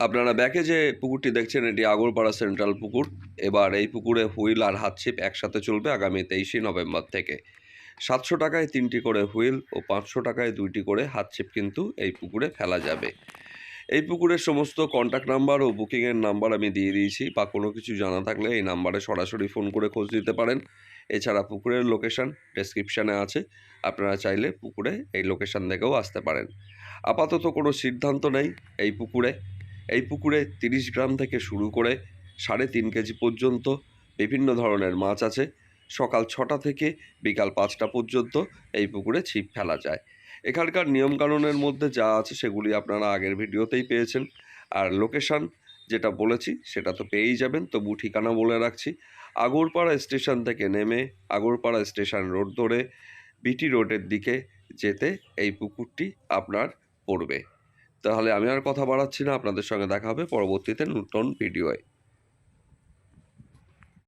আপনারা ব্যাকে যে পুকুরটি দেখছেন, এটি আগরপাড়া সেন্ট্রাল পুকুর। এবার এই পুকুরে হুইল আর হাতছিপ একসাথে চলবে আগামী তেইশে নভেম্বর থেকে। সাতশো টাকায় তিনটি করে হুইল ও পাঁচশো টাকায় দুইটি করে হাতছিপ কিন্তু এই পুকুরে ফেলা যাবে। এই পুকুরের সমস্ত কন্ট্যাক্ট নাম্বার ও বুকিংয়ের নাম্বার আমি দিয়ে দিয়েছি বা কোনো কিছু জানা থাকলে এই নাম্বারে সরাসরি ফোন করে খোঁজ দিতে পারেন। এছাড়া পুকুরের লোকেশন ডেসক্রিপশানে আছে। আপনারা চাইলে পুকুরে এই লোকেশান থেকেও আসতে পারেন। আপাতত কোনো সিদ্ধান্ত নেই এই পুকুরে। এই পুকুরে তিরিশ গ্রাম থেকে শুরু করে সাড়ে তিন কেজি পর্যন্ত বিভিন্ন ধরনের মাছ আছে। সকাল ছটা থেকে বিকাল পাঁচটা পর্যন্ত এই পুকুরে ছিপ ফেলা যায়। এখানকার নিয়মকানুনের মধ্যে যা আছে সেগুলি আপনারা আগের ভিডিওতেই পেয়েছেন। আর লোকেশান যেটা বলেছি সেটা তো পেয়েই যাবেন, তবু ঠিকানা বলে রাখছি। আগরপাড়া স্টেশন থেকে নেমে আগরপাড়া স্টেশন রোড ধরে বিটি রোডের দিকে যেতে এই পুকুরটি আপনার পড়বে। তাহলে আমি আর কথা বাড়াচ্ছি না। আপনাদের সঙ্গে দেখা হবে পরবর্তীতে নতুন ভিডিওয়।